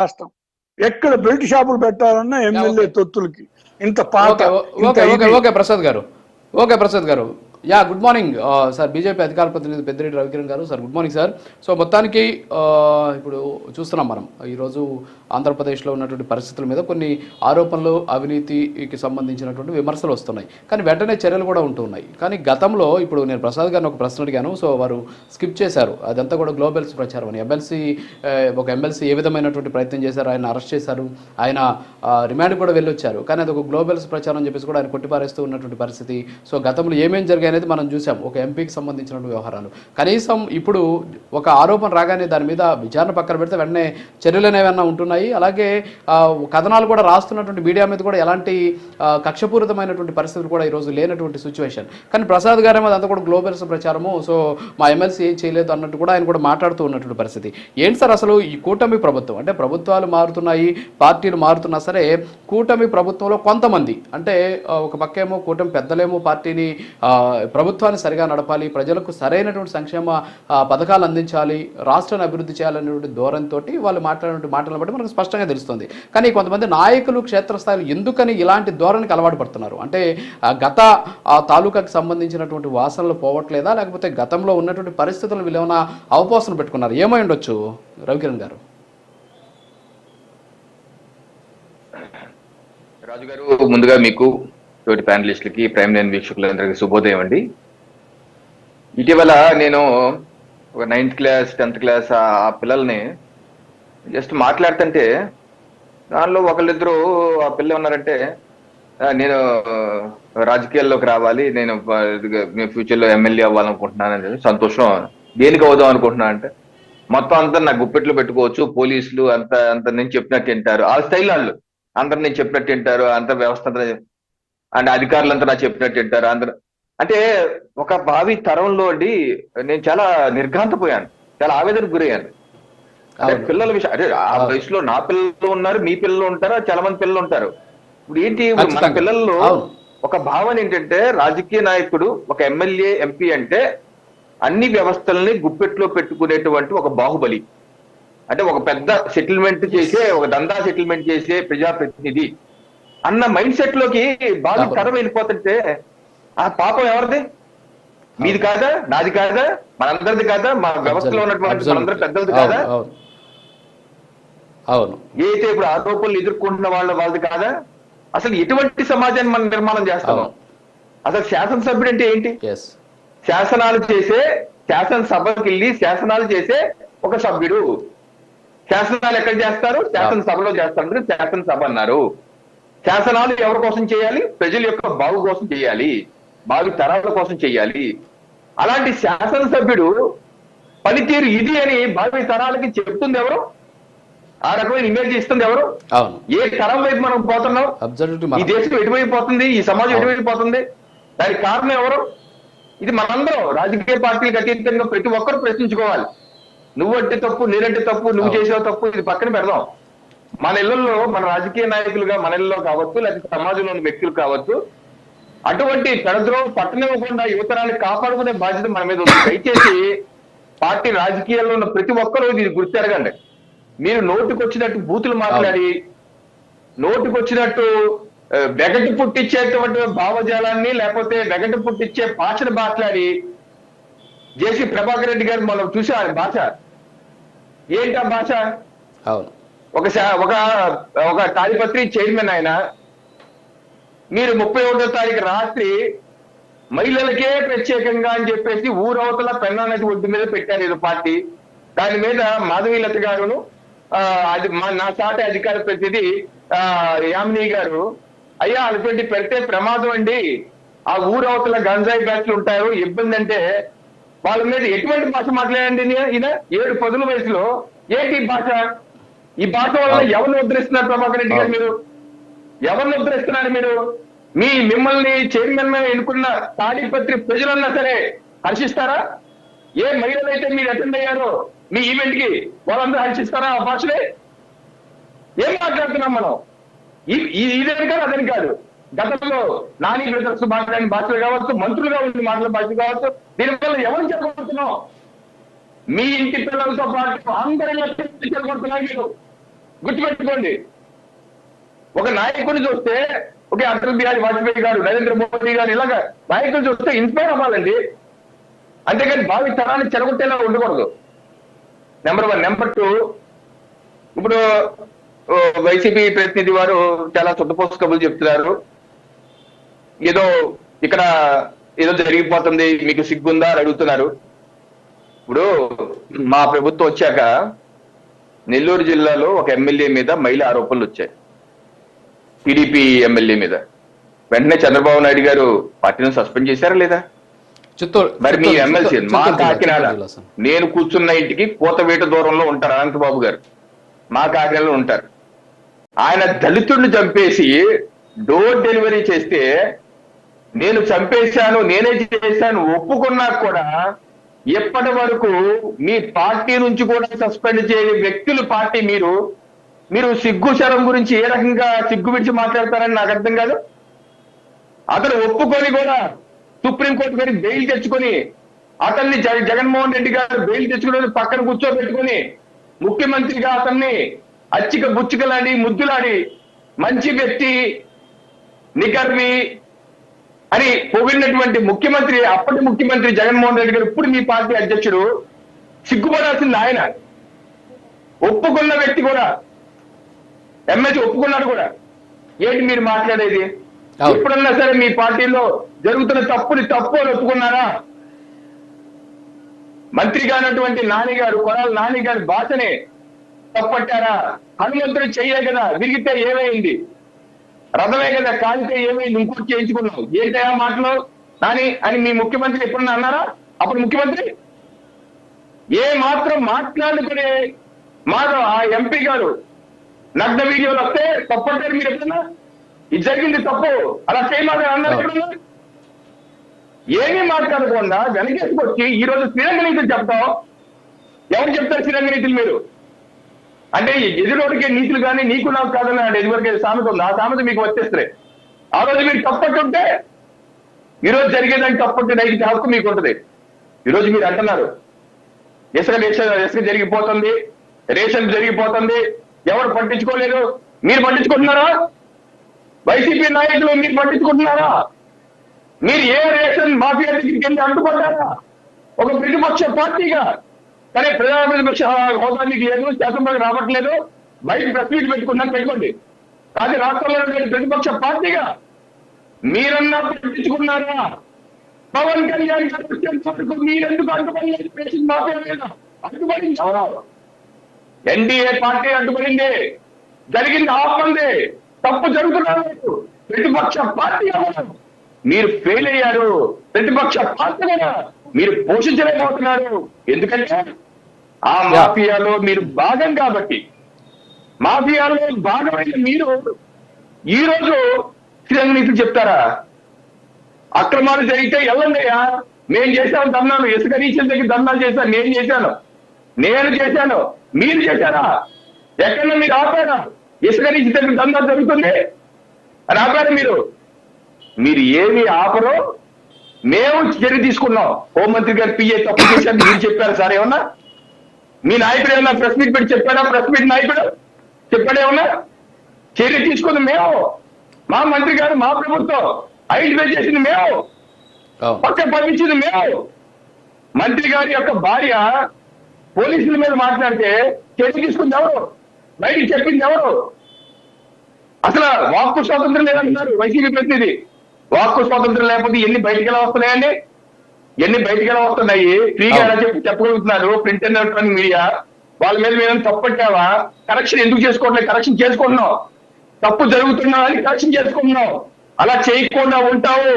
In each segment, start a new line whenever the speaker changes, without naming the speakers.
రాష్ట్రం ఎక్కడ బెల్ట్ షాపులు పెట్టాలన్నా ఎమ్మెల్యే తొత్తులకి. ఇంత పాత.
ఓకే ప్రసాద్ గారు. ఓకే ప్రసాద్ గారు. Yeah good morning. Sir BJP అధికార ప్రతినిధి పెద్దిరెడ్డి రవికిరణ్ గారు. Sir good morning sir. So మొత్తానికి ఇప్పుడు చూస్తున్నాం మనం. ఈరోజు ఆంధ్రప్రదేశ్లో ఉన్నటువంటి పరిస్థితుల మీద కొన్ని ఆరోపణలు అవినీతికి సంబంధించినటువంటి విమర్శలు వస్తున్నాయి. కానీ వెంటనే చర్యలు కూడా ఉంటున్నాయి కానీ గతంలో ఇప్పుడు నేను ప్రసాద్ గారిని ఒక ప్రశ్న అడిగాను. సో వారు స్కిప్ చేశారు. అదంతా కూడా గ్లోబల్స్ ప్రచారం అని. ఎమ్మెల్సీ ఒక ఎమ్మెల్సీ ఏ విధమైనటువంటి ప్రయత్నం చేశారు? ఆయన అరెస్ట్ చేశారు. ఆయన రిమాండ్ కూడా వెళ్ళొచ్చారు. కానీ అది ఒక గ్లోబల్స్ ప్రచారం అని చెప్పేసి కూడా ఆయన కొట్టిపారేస్తూ ఉన్నటువంటి పరిస్థితి. సో గతంలో ఏమేం జరిగాయి అనేది మనం చూసాం. ఒక ఎంపీకి సంబంధించినటువంటి వ్యవహారాలు. కనీసం ఇప్పుడు ఒక ఆరోపణ రాగానే దాని మీద విచారణ పక్కన పెడితే వెంటనే చర్యలు అనేవన్నా ఉంటున్నాయి? అలాగే కథనాలు కూడా రాస్తున్నటువంటి మీడియా మీద కూడా ఎలాంటి కక్షపూరితమైనటువంటి పరిస్థితులు కూడా ఈరోజు లేనటువంటి సిచ్యువేషన్ కానీ ప్రసాద్ గారేమో అదంతా కూడా గ్లోబల్స్ ప్రచారము. సో మా ఎమ్మెల్సీ ఏం చేయలేదు అన్నట్టు కూడా ఆయన కూడా మాట్లాడుతూ ఉన్నటువంటి పరిస్థితి. ఏంటి సార్ అసలు ఈ కూటమి ప్రభుత్వం? అంటే ప్రభుత్వాలు మారుతున్నాయి పార్టీలు మారుతున్నా సరే కూటమి ప్రభుత్వంలో కొంతమంది అంటే ఒక పక్కేమో కూటమి పెద్దలేమో పార్టీని ప్రభుత్వాన్ని సరిగా నడపాలి ప్రజలకు సరైనటువంటి సంక్షేమ పథకాలు అందించాలి రాష్ట్రాన్ని అభివృద్ధి చేయాలనేటువంటి ధోరణితో వాళ్ళు మాట్లాడినటువంటి మాటలను బట్టి మనకు స్పష్టంగా తెలుస్తుంది. కానీ కొంతమంది నాయకులు క్షేత్రస్థాయిలో ఎందుకని ఇలాంటి ధోరణికి అలవాటు పడుతున్నారు? అంటే గత తాలూకాకు తాలూకాకి సంబంధించినటువంటి వాసనలు పోవట్లేదా? లేకపోతే గతంలో ఉన్నటువంటి పరిస్థితులు విలువన అవపోసన పెట్టుకున్నారు? ఏమై ఉండొచ్చు రవికిరణ్ గారు?
రాజు గారు ముందుగా మీకు తోటి ప్యానలిస్టులకి ప్రైమ్ లైన్ వీక్షకులందరికీ శుభోదయం అండి. ఇటీవల నేను ఒక నైన్త్ క్లాస్ టెన్త్ క్లాస్ ఆ పిల్లల్ని జస్ట్ మాట్లాడుతుంటే దానిలో ఒకళ్ళిద్దరు ఆ పిల్లలు ఉన్నారంటే నేను రాజకీయాల్లోకి రావాలి నేను ఫ్యూచర్లో ఎమ్మెల్యే అవ్వాలనుకుంటున్నాను అనేది సంతోషం. దేనికి అవుదాం అనుకుంటున్నా అంటే మొత్తం అంతా నా గుప్పెట్లు పెట్టుకోవచ్చు పోలీసులు అంత అంత నేను చెప్పినట్టు వింటారు. ఆ స్టైల్ వాళ్ళు. అందరు నేను చెప్పినట్టు వింటారు అంత వ్యవస్థ అండ్ అధికారులంతా నా చెప్పినట్టు వింటారు అందరు అంటే ఒక భావి తరంలో అండి నేను చాలా నిర్ఘాంతపోయాను చాలా ఆవేదనకు గురయ్యాను. పిల్లల విషయం అదే ఆ. వయసులో నా పిల్లలు ఉన్నారు మీ పిల్లలు ఉంటారు చాలా మంది పిల్లలు ఉంటారు ఇప్పుడు ఏంటి మన. పిల్లల్లో. ఒక భావన ఏంటంటే రాజకీయ నాయకుడు ఒక ఎమ్మెల్యే ఎంపీ అంటే అన్ని వ్యవస్థల్ని గుప్పెట్లో పెట్టుకునేటువంటి ఒక బాహుబలి అంటే ఒక పెద్ద సెటిల్మెంట్ చేసే ఒక దందా సెటిల్మెంట్ చేసే ప్రజాప్రతినిధి. అన్న మైండ్ సెట్లోకి
అవును.
తరం వెళ్ళిపోతుంటే ఆ పాపం ఎవరిది? మీది కాదా? నాది కాదా? మనందరిది కాదా? మా వ్యవస్థలో ఉన్నటువంటి మనందరి పెద్దలది కాదా?
అవును,
ఏదైతే ఇప్పుడు ఆరోపణలు ఎదుర్కొంటున్న వాళ్ళ వాళ్ళది కాదా? అసలు ఎటువంటి సమాజాన్ని మనం నిర్మాణం చేస్తాము. అసలు శాసనసభ్యుడు అంటే ఏంటి? శాసనాలు చేసే శాసనసభకి వెళ్ళి శాసనాలు చేసే ఒక సభ్యుడు. శాసనాలు ఎక్కడ చేస్తారు? శాసనసభలో చేస్తారు. అందుకే శాసనసభ అన్నారు. శాసనాలు ఎవరి కోసం చేయాలి? ప్రజల యొక్క బాగు కోసం చేయాలి. భావి తరాల కోసం చేయాలి. అలాంటి శాసనసభ్యుడు పనితీరు ఇది అని భావి తరాలకి చెప్తుంది ఎవరు? ఆ రకమైన ఇమేజ్ ఇస్తుంది ఎవరు? ఏ తరం వైపు మనం పోతున్నాం? ఈ దేశం ఎటువైపు పోతుంది? ఈ సమాజం ఎటువైపు పోతుంది? దానికి కారణం ఎవరు? ఇది మనందరం రాజకీయ పార్టీలకు అతీతంగా ప్రతి ఒక్కరు ప్రశ్నించుకోవాలి. నువ్వంటే తప్పు నేనంటే తప్పు నువ్వు. చేసావు తప్పు ఇది పక్కన పెడదాం. మన ఇళ్ళలో మన రాజకీయ నాయకులుగా మన ఇళ్ళలో కావచ్చు లేకపోతే సమాజంలోని వ్యక్తులు కావచ్చు అటువంటి పెడద్రోవ పట్టనివ్వకుండా యువతరాన్ని కాపాడుకునే బాధ్యత మన మీద ఉంది. దయచేసి పార్టీ రాజకీయాల్లో ఉన్న ప్రతి ఒక్కరూ ఇది గుర్తెరగండి. మీరు నోటికొచ్చినట్టు బూతులు మాట్లాడి నోటికొచ్చినట్టు వెగటు పుట్టించేటువంటి భావజాలాన్ని లేకపోతే వెగటు పుట్టించే భాషను మాట్లాడి జేసీ ప్రభాకర్ రెడ్డి గారు మనం చూసాం భాష ఏంటి భాష?
అవును.
ఒక ఒక ఒక తాడిపత్రి చైర్మన్ ఆయన మీరు ముప్పై ఒకటో తారీఖు రాత్రి మహిళలకే ప్రత్యేకంగా అని చెప్పేసి ఊరవతల పెన్నా నది ఒడ్డు మీద పెట్టారు ఇది పార్టీ. దాని మీద మాధవీలత గారును అది మా నా సాటి అధికార ప్రతినిధి యామిని గారు అయ్యా అటువంటి పెడితే ప్రమాదం అండి. ఆ ఊరవతల గంజాయి బ్యాచ్లు ఉంటారు. ఇబ్బంది అంటే వాళ్ళ మీద ఎటువంటి భాష మాట్లాడండి ఈయన? ఏడు పదుల వయసులో ఏంటి ఈ భాష? ఈ భాష వల్ల ఎవరిని ఉద్ధరిస్తున్నారు ప్రభాకర్ రెడ్డి గారు మీరు? ఎవరిని ఉద్ధరిస్తున్నారు మీరు? మీ మిమ్మల్ని చైర్మన్ ఎన్నుకున్న తాడిపత్రి ప్రజలన్నా సరే హర్షిస్తారా? ఏ మహిళలైతే మీరు అటెండ్ అయ్యారో మీ ఈవెంట్కి వాళ్ళందరూ హర్షిస్తారా ఆ భాషలే ఏం మాట్లాడుతున్నాం మనం? ఈ- ఇదని కాదు అదని కాదు. గతంలో నాని బ్రదర్స్ మాట్లాడిన భాషలు కావచ్చు మంత్రులుగా ఉండి మాట్లాడిన భాషలు కావచ్చు దీనివల్ల ఎవరు చెప్పబడుతున్నాం మీ ఇంటి పిల్లలతో పాటు అందరిలో చెరగొడుతున్నారు మీరు. గుర్తుపెట్టుకోండి. ఒక నాయకుడిని చూస్తే ఒకే అటల్ బిహారీ వాజ్పేయి గారు నరేంద్ర మోదీ గారు ఇలాగా నాయకులు చూస్తే ఇన్స్పైర్ అవ్వాలండి. అంతేకాని భావి తరాన్ని చెడగొట్టేలా ఉండకూడదు. నెంబర్ వన్ నెంబర్ టూ ఇప్పుడు ఓ, వైసీపీ ప్రతినిధి వారు చాలా చుట్టపోసు కబులు చెప్తున్నారు. ఏదో ఇక్కడ ఏదో జరిగిపోతుంది మీకు సిగ్గుందా అని అడుగుతున్నారు. ఇప్పుడు మా ప్రభుత్వం వచ్చాక నెల్లూరు జిల్లాలో ఒక ఎమ్మెల్యే మీద మహిళా ఆరోపణలు వచ్చాయి. టీడీపీ ఎమ్మెల్యే మీద. వెంటనే చంద్రబాబు నాయుడు గారు పార్టీని సస్పెండ్ చేశారా లేదా?
చిత్తూరు
మరి మీ ఎమ్మెల్సీ మా కాకినాడ. నేను కూర్చున్న ఇంటికి కోతవేట దూరంలో ఉంటారు అనంతబాబు గారు. మా కాకినాడలో ఉంటారు. ఆయన దళితుడిని చంపేసి డోర్ డెలివరీ చేస్తే నేను చంపేశాను నేనే చేశాను ఒప్పుకున్నా కూడా ఎప్పటి వరకు మీ పార్టీ నుంచి కూడా సస్పెండ్ చేయని వ్యక్తులు పార్టీ మీరు మీరు సిగ్గు శరం గురించి ఏ రకంగా సిగ్గు విడిచి మాట్లాడతారని నాకు అర్థం కాదు. అతను ఒప్పుకొని కూడా సుప్రీంకోర్టు గారి బెయిల్ తెచ్చుకొని అతన్ని జగ- జగన్మోహన్ రెడ్డి గారు బెయిల్ తెచ్చుకుని పక్కన కూర్చోబెట్టుకుని ముఖ్యమంత్రిగా అతన్ని అచ్చిక బుచ్చికలాడి ముద్దులాడి మంచి వ్యక్తి నికర్వి అని పొగిడినటువంటి ముఖ్యమంత్రి అప్పటి ముఖ్యమంత్రి జగన్మోహన్ రెడ్డి గారు ఇప్పుడు మీ పార్టీ అధ్యక్షుడు సిగ్గుపడాల్సింది ఆయన. ఒప్పుకున్న వ్యక్తి కూడా ఎమ్మెల్సీ ఒప్పుకున్నాడు కూడా. ఏంటి మీరు మాట్లాడేది. ఎప్పుడన్నా సరే మీ పార్టీలో జరుగుతున్న తప్పుని తప్పు అని ఒప్పుకున్నారా? మంత్రి కానటువంటి నాని గారు కొడాలి నాని గారి భాషని తప్పట్టారా? హనుమంతుడు చెయ్యే కదా విరిగితే ఏమైంది? రథమే కదా కాలితే ఏమైంది ఇంకోటి చేయించుకున్నావు. ఏంటయా మాటలు? నాని అని మీ ముఖ్యమంత్రి ఎప్పుడన్నా అన్నారా? అప్పుడు ముఖ్యమంత్రి? ఏ మాత్రం మాట్లాడుకునే మాట ఆ ఎంపీ గారు నగ్న వీడియోలు వస్తే తప్పంటారు మీరు ఎప్పుడన్నా? ఇది జరిగింది తప్పు. అలా చేయమని అన్నారు ఎప్పుడన్నా? ఏమీ మాట్లాడకుండా వెనకేసుకొచ్చి ఈ రోజు శ్రీరంగ నీతులు చెప్తాం ఎవరు చెప్తారు శ్రీరంగ నీతులు మీరు? అంటే ఈ ఎదురోడికే నీతులు కానీ నీకు నాకు కాదని అంటే ఎదువరకే సామెత ఉంది? ఆ సామెత మీకు వచ్చేస్తే ఆ రోజు మీరు తప్పట్టుంటే ఈరోజు రోజు జరిగేదానికి తప్పట్టు నైతిక హక్కు మీకు ఉంటుంది. ఈ రోజు మీరు అంటున్నారు ఇసుక ఇసుక జరిగిపోతుంది రేషన్ జరిగిపోతుంది ఎవరు పట్టించుకోలేదు? మీరు పట్టించుకుంటున్నారా? వైసీపీ నాయకులు మీరు పట్టించుకుంటున్నారా? మీరు ఏ రేషన్ మాఫియా దగ్గరికి వెళ్ళి అడ్డుపడ్డారా ఒక ప్రతిపక్ష పార్టీగా సరే ప్రధాన ప్రతిపక్ష హోదా మీకు లేదు శాసనసభకు రావట్లేదు? బయట ప్రెస్ మీట్ పెట్టుకున్నాను పెట్టుకోండి. కానీ రాష్ట్రంలో ప్రతిపక్ష పార్టీగా మీరన్నా పట్టించుకున్నారా పవన్ కళ్యాణ్ గారు మీరెందుకు అడ్డుపడి రేషన్ మాఫియా మీద అడ్డుపడింది. ఎవరు ఎన్డీఏ పార్టీ అడ్డుపడింది. జరిగింది ఆపండి. తప్పు జరుగుతున్నారు ప్రతిపక్ష పార్టీ అవ్వడం. మీరు ఫెయిల్ అయ్యారు. ప్రతిపక్ష పార్టీ కదా మీరు పోషించలేకపోతున్నారు. ఎందుకంటే ఆ మాఫియాలో మీరు భాగం కాబట్టి. మాఫియాలో భాగమైన మీరు ఈ రోజు నీతులు చెప్తారా? అక్రమాలు జరిగితే వెళ్ళండియా నేను చేశాను ధర్నాలు. ఇసుక రీచ్ల దగ్గర ధర్నాలు చేశాను. నేను చేశాను. నేను చేశాను. మీరు చేశారా? ఎక్కడ మీరు ఆపారా? ఇసుక రీచ్ దగ్గర ధర్నాలు జరుగుతుంది? అని ఆపారు మీరు? మీరు ఏమి ఆపరో మేము చర్య తీసుకున్నాం. హోంమంత్రి గారు పిఏ తప్పు చేశారు మీరు చెప్పారు సార్ ఏమన్నా? మీ నాయకుడు ఏమన్నా ప్రెస్ మీట్ పెట్టి చెప్పాడా? ప్రెస్ మీట్ నాయకుడు చెప్పాడా ఏమన్నా? చర్య తీసుకుంది మేము. మా మంత్రి గారు మా ప్రభుత్వం ఐడెంటిఫై చేసింది మేము. పక్క పంపించింది మేము. మంత్రి గారి యొక్క భార్య పోలీసుల మీద మాట్లాడితే చర్య తీసుకుంది ఎవరు? బయటికి చెప్పింది ఎవరు? అసలు వాక్కు స్వాతంత్రం లేదంటున్నారు వైసీపీ ప్రతినిధి. వాక్కు స్వాతంత్రం లేకపోతే ఎన్ని బయటికి ఎలా వస్తున్నాయండి? ఎన్ని బయటికి ఎలా వస్తున్నాయి? ఫ్రీగా ఎలా చెప్పి చెప్పగలుగుతున్నారు? Print and electronic media. వాళ్ళ మీద మేము తప్పట్టావా కరెక్షన్ ఎందుకు చేసుకోవట్లేదు? కరెక్షన్ చేసుకుంటున్నాం తప్పు జరుగుతున్నా అని కరెక్షన్ చేసుకుంటున్నాం అలా చేయకుండా ఉంటావు.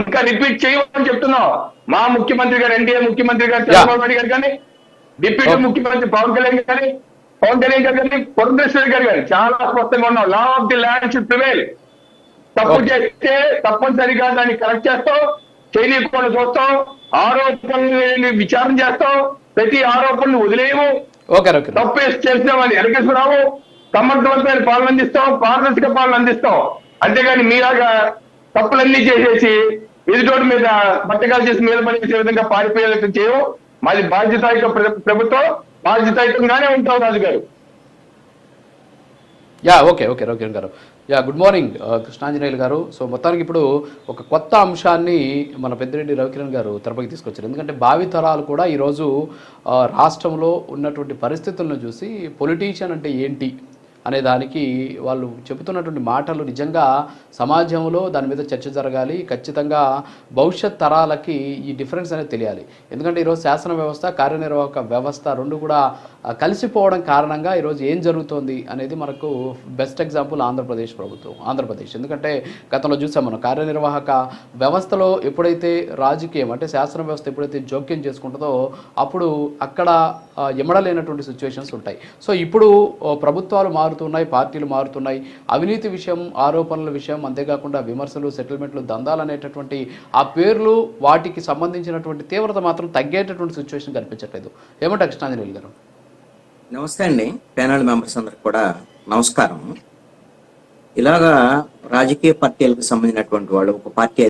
ఇంకా రిపీట్ చేయమని చెప్తున్నాం మా ముఖ్యమంత్రి గారు ఎన్డీఏ ముఖ్యమంత్రి గారు చంద్రబాబు నాయుడు గారు కానీ డిప్యూటీ. ముఖ్యమంత్రి పవన్ కళ్యాణ్ గారు పవన్ కళ్యాణ్ గారు కానీ పురంధేశ్వరి గారు కానీ చాలా స్పష్టంగా ఉన్నాం law of the land should prevail తప్పు. చేస్తే తప్పనిసరిగా దాన్ని కరెక్ట్ చేస్తాం చేయనీయకుండా చూస్తాం ఆరోపణలు విచారణ చేస్తాం ప్రతి ఆరోపణను వదిలేయము తప్పు చేసినామని వెనకేసుకురావు. సమర్థవంతమైన పాలన అందిస్తాం పారదర్శక పాలన అందిస్తాం అంతేగాని మీలాగా తప్పులన్నీ చేసేసి ఎదుటోటి మీద బట్టకాలు చేసి మీద పనిచేసే విధంగా పారిపోయేటట్టు చేయవు. మాది బాధ్యతాయుత ప్ర- ప్రభుత్వం. బాధ్యతాయుతంగానే ఉంటాం రాజు గారు
యా ఓకే ఓకే రవికిరణ్ గారు. యా గుడ్ మార్నింగ్ కృష్ణాంజనేయులు గారు. సో మొత్తానికి ఇప్పుడు ఒక కొత్త అంశాన్ని మన పెద్దిరెడ్డి రవికిరణ్ గారు తెరపైకి తీసుకొచ్చారు. ఎందుకంటే భావితరాలు కూడా ఈరోజు రాష్ట్రంలో ఉన్నటువంటి పరిస్థితులను చూసి పొలిటీషియన్ అంటే ఏంటి? అనే దానికి వాళ్ళు చెబుతున్నటువంటి మాటలు నిజంగా సమాజంలో దాని మీద చర్చ జరగాలి. ఖచ్చితంగా భవిష్యత్ తరాలకి ఈ డిఫరెన్స్ అనేది తెలియాలి. ఎందుకంటే ఈరోజు శాసన వ్యవస్థ కార్యనిర్వాహక వ్యవస్థ రెండు కూడా కలిసిపోవడం కారణంగా ఈరోజు ఏం జరుగుతోంది అనేది మనకు బెస్ట్ ఎగ్జాంపుల్ ఆంధ్రప్రదేశ్ ప్రభుత్వం ఆంధ్రప్రదేశ్. ఎందుకంటే గతంలో చూసాం మనం కార్యనిర్వాహక వ్యవస్థలో ఎప్పుడైతే రాజకీయం అంటే శాసన వ్యవస్థ ఎప్పుడైతే జోక్యం చేసుకుంటుందో అప్పుడు అక్కడ ఎమడలేనటువంటి సిచ్యువేషన్స్ ఉంటాయి. సో ఇప్పుడు ప్రభుత్వాలు మారు మారుతున్నాయి పార్టీలు మారుతున్నాయి. అవినీతి విషయం ఆరోపణల విషయం అంతేకాకుండా విమర్శలు సెటిల్మెంట్లు దందాలు అనేటటువంటి ఆ పేర్లు వాటికి సంబంధించినటువంటి తీవ్రత మాత్రం తగ్గేటటువంటి సిచ్యువేషన్ కనిపించట్లేదు. ఏమంటే కృష్ణాంజనేయులు గారు?
నమస్తే అండి. ప్యానల్ మెంబర్స్ అందరికి కూడా నమస్కారం ఇలాగా రాజకీయ పార్టీలకు సంబంధించినటువంటి వాళ్ళు ఒక పార్టీ